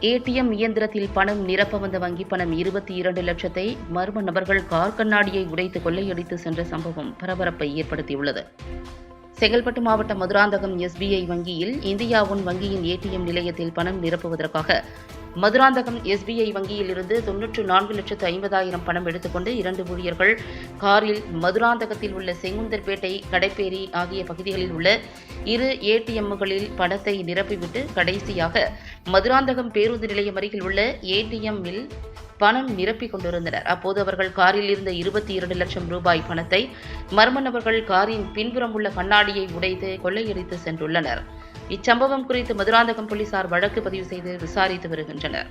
ATM இயந்திரத்தில் பணம் நிரப்ப வந்த வங்கி பணம் இருபத்தி இரண்டு லட்சத்தை மர்ம நபர்கள் கார் கண்ணாடியை உடைத்து கொள்ளையடித்து சென்ற சம்பவம் பரபரப்பை ஏற்படுத்தியுள்ளது. செங்கல்பட்டு மாவட்டம் மதுராந்தகம் எஸ்பிஐ வங்கியில் இந்தியா ஒன் வங்கியின் ஏடிஎம் நிலையத்தில் பணம் நிரப்புவதற்காக மதுராந்தகம் எஸ்பிஐ வங்கியில் இருந்து தொன்னூற்று நான்கு லட்சத்து ஐம்பதாயிரம் பணம் எடுத்துக்கொண்டு இரண்டு ஊழியர்கள் காரில் மதுராந்தகத்தில் உள்ள செங்குந்தர்பேட்டை கடைப்பேரி ஆகிய பகுதிகளில் உள்ள இரு ஏடிஎம்களில் பணத்தை நிரப்பிவிட்டு கடைசியாக மதுராந்தகம் பேருந்து நிலையம் அருகில் உள்ள ஏடிஎம்மில் பணம் நிரப்பிக் கொண்டிருந்தனர். அப்போது அவர்கள் காரில் இருந்த இருபத்தி இரண்டு லட்சம் ரூபாய் பணத்தை மர்ம நபர்கள் காரின் பின்புறம் உள்ள கண்ணாடியை உடைத்து கொள்ளையடித்து சென்றுள்ளனர். இச்சம்பவம் குறித்து மதுராந்தகம் போலீசார் வழக்கு பதிவு செய்து விசாரித்து வருகின்றனர்.